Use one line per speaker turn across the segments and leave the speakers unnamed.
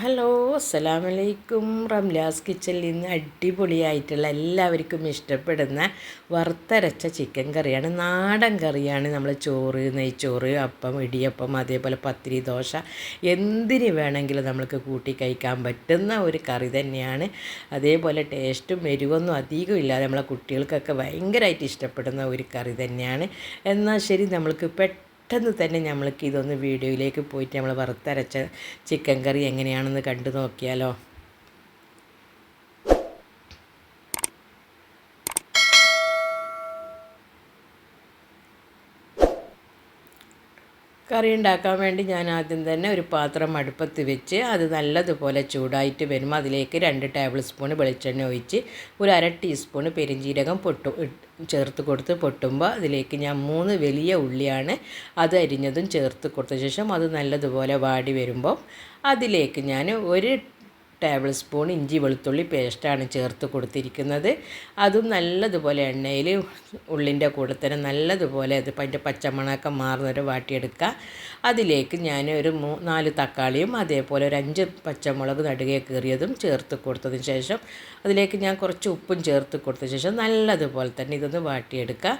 Hello അസ്സലാമലൈക്കും. റംലാസ് കിച്ചണിൽ നിന്ന് അടിപൊളിയായിട്ടുള്ള എല്ലാവർക്കും ഇഷ്ടപ്പെടുന്ന വറുത്തരച്ച ചിക്കൻ കറിയാണ്. നാടൻ കറിയാണ് നമ്മൾ ചോറ് നെയ്ച്ചോറ് അപ്പം ഇടിയപ്പം അതേപോലെ പത്തിരി ദോശ എന്തിന് വേണമെങ്കിലും നമ്മൾക്ക് കൂട്ടി കഴിക്കാൻ പറ്റുന്ന ഒരു കറി തന്നെയാണ്. അതേപോലെ ടേസ്റ്റും എരിവൊന്നും അധികം ഇല്ലാതെ നമ്മളെ കുട്ടികൾക്കൊക്കെ ഭയങ്കരമായിട്ട് ഇഷ്ടപ്പെടുന്ന ഒരു കറി തന്നെയാണ്. എന്നാൽ ശരി നമ്മൾക്ക് പെട്ടെന്ന് പെട്ടെന്ന് തന്നെ നമ്മൾക്ക് ഇതൊന്ന് വീഡിയോയിലേക്ക് പോയിട്ട് നമ്മൾ വറുത്തരച്ച ചിക്കൻ കറി എങ്ങനെയാണെന്ന് കണ്ടു നോക്കിയാലോ. കറി ഉണ്ടാക്കാൻ വേണ്ടി ഞാൻ ആദ്യം തന്നെ ഒരു പാത്രം അടുപ്പത്ത് വെച്ച് അത് നല്ലതുപോലെ ചൂടായിട്ട് വരുമ്പോൾ അതിലേക്ക് രണ്ട് ടേബിൾ സ്പൂൺ വെളിച്ചെണ്ണ ഒഴിച്ച് ഒരു അര ടീസ്പൂൺ പെരിഞ്ജീരകം പൊട്ടു ചേർത്ത് കൊടുത്ത് പൊട്ടുമ്പോൾ അതിലേക്ക് ഞാൻ മൂന്ന് വലിയ ഉള്ളിയാണ് അത് അരിഞ്ഞതും ചേർത്ത് കൊടുത്ത ശേഷം അത് നല്ലതുപോലെ വാടി വരുമ്പോൾ അതിലേക്ക് ഞാൻ ഒരു ടേബിൾ സ്പൂൺ ഇഞ്ചി വെളുത്തുള്ളി പേസ്റ്റാണ് ചേർത്ത് കൊടുത്തിരിക്കുന്നത്. അതും നല്ലതുപോലെ എണ്ണയിൽ ഉള്ളിന്റെ കൂടെ തന്നെ നല്ലതുപോലെ അത് അതിന്റെ പച്ചമണമൊക്കെ മാറുന്നവരെ വാട്ടിയെടുക്കുക. അതിലേക്ക് ഞാൻ ഒരു മൂ നാല് തക്കാളിയും അതേപോലെ ഒരു അഞ്ച് പച്ചമുളക് നടുകെ കീറിയതും ചേർത്ത് കൊടുത്തതിന് ശേഷം അതിലേക്ക് ഞാൻ കുറച്ച് ഉപ്പും ചേർത്ത് കൊടുത്ത ശേഷം നല്ലതുപോലെ തന്നെ ഇതൊന്ന് വാട്ടിയെടുക്കുക.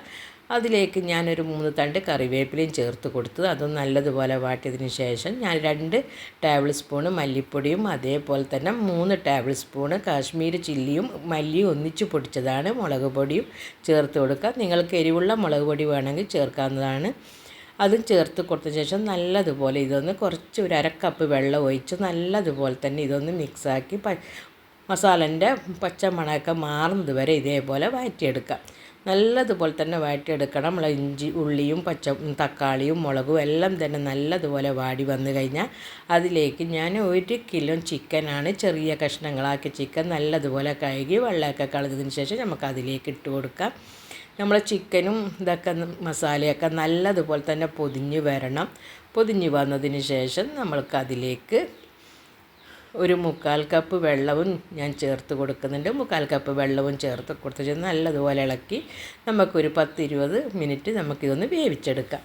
അതിലേക്ക് ഞാനൊരു മൂന്ന് തണ്ട് കറിവേപ്പിലയും ചേർത്ത് കൊടുത്തു അതും നല്ലതുപോലെ വാട്ടിയതിന് ശേഷം ഞാൻ രണ്ട് ടേബിൾ സ്പൂണ് മല്ലിപ്പൊടിയും അതേപോലെ തന്നെ മൂന്ന് ടേബിൾ സ്പൂണ് കാശ്മീരി ചില്ലിയും മല്ലിയും ഒന്നിച്ച് പൊടിച്ചതാണ്. മുളക് പൊടിയും ചേർത്ത് കൊടുക്കുക. നിങ്ങൾക്ക് എരിവുള്ള മുളക് പൊടി വേണമെങ്കിൽ ചേർക്കാവുന്നതാണ്. അതും ചേർത്ത് കൊടുത്ത ശേഷം നല്ലതുപോലെ ഇതൊന്ന് കുറച്ച് ഒരു അരക്കപ്പ് വെള്ളം ഒഴിച്ച് നല്ലതുപോലെ തന്നെ ഇതൊന്ന് മിക്സാക്കി മസാലന്റെ പച്ചമണമൊക്കെ മാറുന്നത് വരെ ഇതേപോലെ വഴറ്റിയെടുക്കുക നല്ലതുപോലെ തന്നെ വഴറ്റിയെടുക്കണം. നമ്മൾ ഇഞ്ചി ഉള്ളിയും പച്ച തക്കാളിയും മുളകും എല്ലാം തന്നെ നല്ലതുപോലെ വാടി വന്നു കഴിഞ്ഞാൽ അതിലേക്ക് ഞാൻ ഒരു കിലോ ചിക്കനാണ് ചെറിയ കഷ്ണങ്ങളാക്കി ചിക്കൻ നല്ലതുപോലെ കഴുകി വെള്ളമൊക്കെ കളഞ്ഞതിന് ശേഷം നമുക്ക് അതിലേക്ക് ഇട്ട് കൊടുക്കാം. നമ്മൾ ചിക്കനും ഇതൊക്കെ മസാലയൊക്കെ നല്ലതുപോലെ തന്നെ പൊതിഞ്ഞ് വരണം. പൊതിഞ്ഞ് വന്നതിന് ശേഷം നമ്മൾക്ക് അതിലേക്ക് ഒരു മുക്കാൽ കപ്പ് വെള്ളവും ഞാൻ ചേർത്ത് കൊടുക്കുന്നുണ്ട്. മുക്കാൽ കപ്പ് വെള്ളവും ചേർത്ത് കൊടുത്ത് നല്ലതുപോലെ ഇളക്കി നമുക്കൊരു പത്ത് ഇരുപത് മിനിറ്റ് നമുക്കിതൊന്ന് വേവിച്ചെടുക്കാം.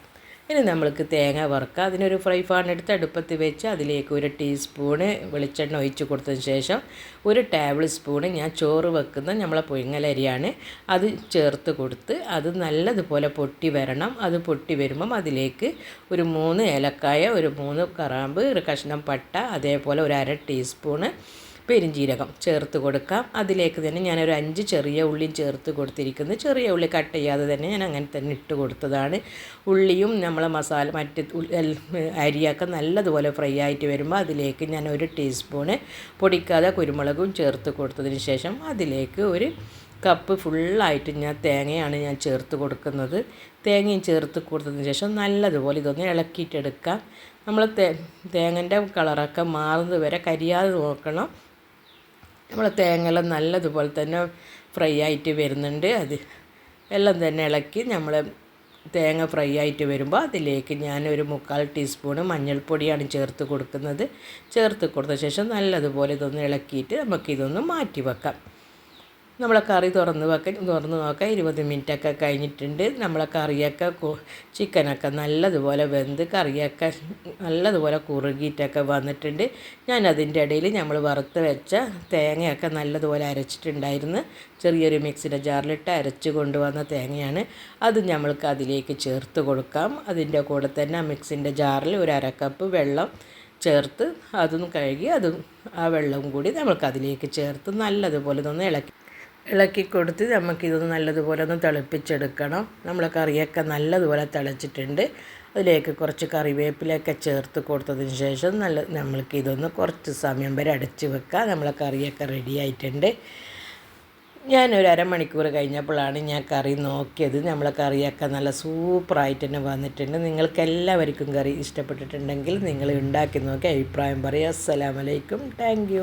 ഇനി നമ്മൾക്ക് തേങ്ങ വറുക്കുക അതിനൊരു ഫ്രൈ പാൻ എടുത്ത് അടുപ്പത്ത് വെച്ച് അതിലേക്ക് ഒരു ടീസ്പൂണ് വെളിച്ചെണ്ണ ഒഴിച്ച് കൊടുത്തതിന് ശേഷം ഒരു ടേബിൾ സ്പൂണ് ഞാൻ ചോറ് വെക്കുന്ന നമ്മളെ പുഴുങ്ങലരിയാണ് അത് ചേർത്ത് കൊടുത്ത് അത് നല്ലതുപോലെ പൊട്ടി വരണം. അത് പൊട്ടി വരുമ്പം അതിലേക്ക് ഒരു മൂന്ന് ഏലക്കായ ഒരു മൂന്ന് കറാമ്പ് ഒരു കഷ്ണം പട്ട അതേപോലെ ഒരു അര ടീസ്പൂണ് പെരിഞ്ജീരകം ചേർത്ത് കൊടുക്കാം. അതിലേക്ക് തന്നെ ഞാനൊരു അഞ്ച് ചെറിയ ഉള്ളിയും ചേർത്ത് കൊടുത്തിരിക്കുന്നത് ചെറിയ ഉള്ളി കട്ട് ചെയ്യാതെ തന്നെ ഞാൻ അങ്ങനെ തന്നെ ഇട്ട് കൊടുത്തതാണ്. ഉള്ളിയും നമ്മൾ മസാല മറ്റ് അരിയൊക്കെ നല്ലതുപോലെ ഫ്രൈ ആയിട്ട് വരുമ്പോൾ അതിലേക്ക് ഞാൻ ഒരു ടീസ്പൂണ് പൊടിക്കാതെ കുരുമുളകും ചേർത്ത് കൊടുത്തതിന് ശേഷം അതിലേക്ക് ഒരു കപ്പ് ഫുള്ളായിട്ട് ഞാൻ തേങ്ങയാണ് ഞാൻ ചേർത്ത് കൊടുക്കുന്നത്. തേങ്ങയും ചേർത്ത് കൊടുത്തതിന് ശേഷം നല്ലതുപോലെ ഇതൊന്ന് ഇളക്കിയിട്ടെടുക്കാം. നമ്മൾ തേ തേങ്ങന്റെ കളറൊക്കെ മാറുന്നത് വരെ കരിയാതെ നോക്കണം. നമ്മൾ തേങ്ങയെല്ലാം നല്ലതുപോലെ തന്നെ ഫ്രൈ ആയിട്ട് വരുന്നുണ്ട്. അത് എല്ലാം തന്നെ ഇളക്കി നമ്മൾ തേങ്ങ ഫ്രൈ ആയിട്ട് വരുമ്പോൾ അതിലേക്ക് ഞാൻ ഒരു മുക്കാൽ ടീസ്പൂണ് മഞ്ഞൾപ്പൊടിയാണ് ചേർത്ത് കൊടുക്കുന്നത്. ചേർത്ത് കൊടുത്ത ശേഷം നല്ലതുപോലെ ഇതൊന്ന് ഇളക്കിയിട്ട് നമുക്കിതൊന്ന് മാറ്റി വെക്കാം. നമ്മളെ കറി തുറന്ന് വെക്കാൻ തുറന്ന് നോക്കാം. ഇരുപത് മിനിറ്റൊക്കെ കഴിഞ്ഞിട്ടുണ്ട്. നമ്മളെ കറിയൊക്കെ ചിക്കനൊക്കെ നല്ലതുപോലെ വെന്ത് കറിയൊക്കെ നല്ലതുപോലെ കുറുകിയിട്ടൊക്കെ വന്നിട്ടുണ്ട്. ഞാൻ അതിന്റെ ഇടയിൽ നമ്മൾ വറുത്ത് വെച്ച തേങ്ങയൊക്കെ നല്ലതുപോലെ അരച്ചിട്ടുണ്ടായിരുന്നു. ചെറിയൊരു മിക്സിന്റെ ജാറിലിട്ട് അരച്ച് കൊണ്ടുവന്ന തേങ്ങയാണ്. അത് നമ്മൾക്ക് അതിലേക്ക് ചേർത്ത് കൊടുക്കാം. അതിന്റെ കൂടെ തന്നെ ആ മിക്സിന്റെ ജാറിൽ ഒരു അരക്കപ്പ് വെള്ളം ചേർത്ത് അതും കഴുകി അതും ആ വെള്ളവും കൂടി നമ്മൾക്ക് അതിലേക്ക് ചേർത്ത് നല്ലതുപോലെ ഒന്ന് ഇളക്കി ഇളക്കി കൊടുത്ത് നമുക്കിതൊന്ന് നല്ലതുപോലെ ഒന്ന് തിളപ്പിച്ചെടുക്കണം. നമ്മൾ കറിയൊക്കെ നല്ലതുപോലെ തിളച്ചിട്ടുണ്ട്. അതിലേക്ക് കുറച്ച് കറിവേപ്പിലൊക്കെ ചേർത്ത് കൊടുത്തതിന് ശേഷം നല്ല നമ്മൾക്ക് ഇതൊന്ന് കുറച്ച് സമയം വരെ അടച്ച് വെക്കാം. നമ്മളെ കറിയൊക്കെ റെഡി ആയിട്ടുണ്ട്. ഞാനൊരു അരമണിക്കൂർ കഴിഞ്ഞപ്പോഴാണ് ഞാൻ കറി നോക്കിയത്. നമ്മളെ കറിയൊക്കെ നല്ല സൂപ്പറായിട്ട് തന്നെ വന്നിട്ടുണ്ട്. നിങ്ങൾക്ക് എല്ലാവർക്കും കറി ഇഷ്ടപ്പെട്ടിട്ടുണ്ടെങ്കിൽ നിങ്ങൾ ഉണ്ടാക്കി നോക്കി അഭിപ്രായം പറയുക. അസ്സലാമലൈക്കും താങ്ക്